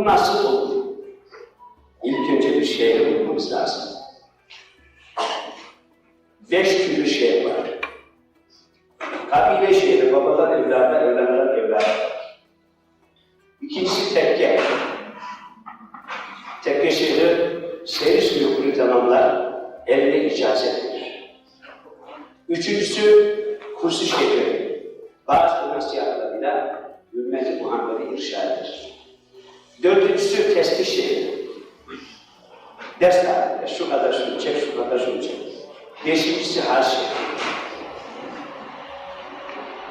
Bu nasıl olur? İlk önce bir şehre bulmamız lazım. Beş türlü şey var. Kabile şehri, babalar evlada, evlatlar evlada. İkincisi tekke. Tekke şehri seyir sülükünü tamamlar, eline icazet verir. Üçüncüsü kursu şehri. Bazı nasihatlarıyla ümmeti Muhammed'i irşad eder. Tespih şehri. Ders halinde şu kadar şunu çek, şu kadar şunu çek. Beşincisi hal şehri.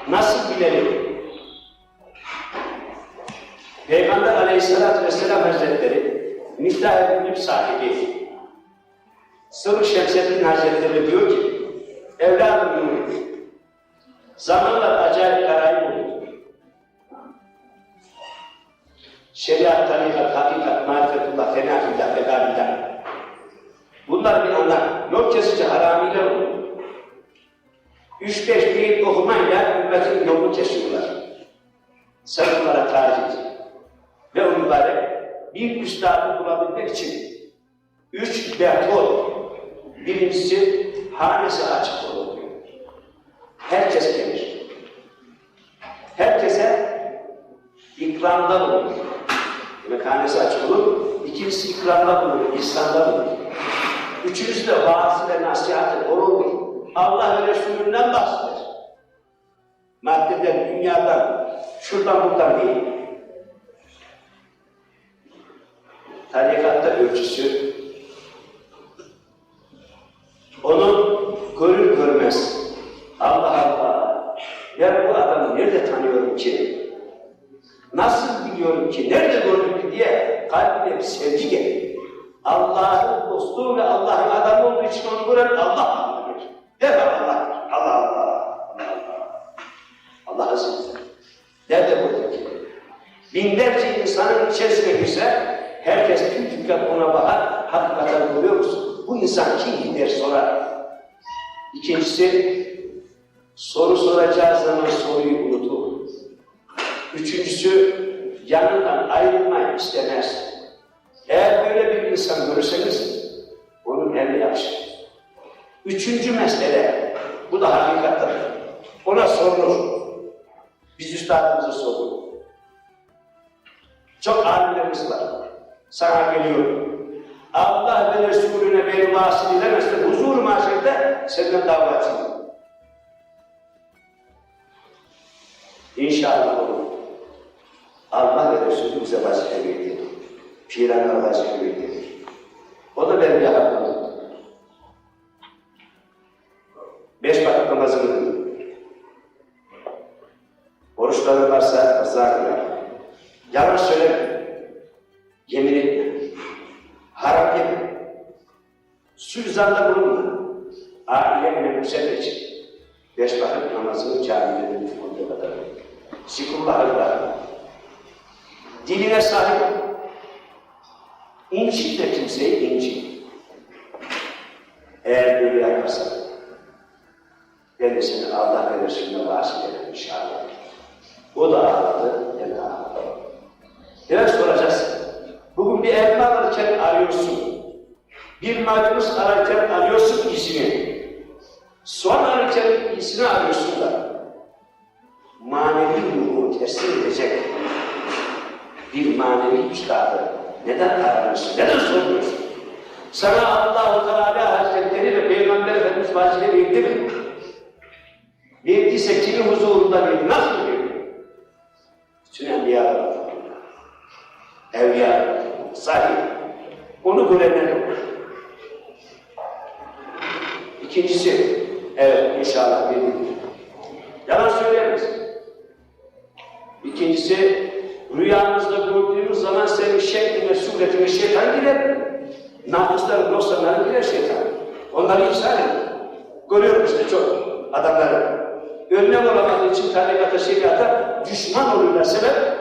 Nasıl bilelim? Peygamber aleyhissalatü vesselam hazretleri Miftah-ı Gülüp sahibi Sırrı Şemseddin Hazretleri diyor ki evladım zamanlar acayip karayip Şeriat, tarikat, hakikat, marifetullah, fenafillah, fedabillah. Bunlar bir anlar. Yok kesici haramiler olur. Üç beş beyit okumayla ümmetin yolunu kesiyorlar. Sen bunlara tarif et. Ve o mübarek bir üstadı bulabilmek için üç beton, birincisi hanesi açık olur. Herkes gelir. Herkese ikramda bulunur. Açık olur. İkincisi ikramda bulunur, ihsanda bulunur. Üçüncüsü de vaaz ve nasihat olur. Allah ve Resulünden bahseder. Maddeden, dünyadan, şuradan buradan değil. Tarikatta ölçüsü onu görür görmez Allah Allah ben bu adamı nerede tanıyorum ki? Nasıl biliyorum ki? Nerede gördüm ki diye kalbine bir sevgi gelir. Allah'ın dostu ve Allah'ın adamı olduğu için onu gören Allah bilir. Derhal Allah Allah Allah. Allah Allah. Azze Nerede gördüm ki? Binlerce insanın içerisine girse herkes tüm dikkat ona bakar. Hakikaten görüyor musun? Bu insan kim der sorar. İkincisi soru soracağı zaman soruyu unutur. Üçüncüsü yanından ayrılmayı istemez. Eğer böyle bir insan görürseniz onun eline yapışır. Üçüncü mesele, bu da hakikattir. Ona sorulur. Biz üstadımıza sorulur. Çok alimlerimiz var. Sana geliyor. Allah ve Resulüne beni vasıl edemezse huzur mahşerde senden dava açılır. İnşallah olur. Ve Resulü bize vazife verdi. Piranlar vazife verdi. O da benim yaratmadım. Beş vakit namazını kıldım. Oruçların varsa rıza kılar. Yalan söyleme. Yemin etme. Haram yeme. Suizanda bulunma. Ailene yüksek için. Beş vakit namazını olduğu kadar. Zikullah'ı bırak. Diline sahip ol. De kimseyi incit. Eğer böyle yaparsan, ben Allah ve Resulüne ederim inşallah. O da ağladı, ben de ağladım. Biraz soracağız. Bugün bir elma alırken arıyorsun. Bir maydanoz ararken arıyorsun ismini. Soğan ararken ismini arıyorsun da. Manevi ruhu teslim edecek bir manevi üstadı neden aramıyorsun, neden sormuyorsun? Sana Allah-u Teala Hazretleri ve Peygamber Efendimiz vazife verdi mi? Verdiyse kimin huzurunda verdi, nasıl verdi? Bütün enbiya evliya, sahip, onu görenler olur. İkincisi, evet inşallah verilir. Yalan misin? İkincisi, zaman senin şekline, suretine şeytan girer. Namusların, dostlarına girer şeytan. Onları ihsan edin. Görüyorum işte çok adamları. Önlem olamadığı için tarikata, şeriata düşman oluyorlar sebep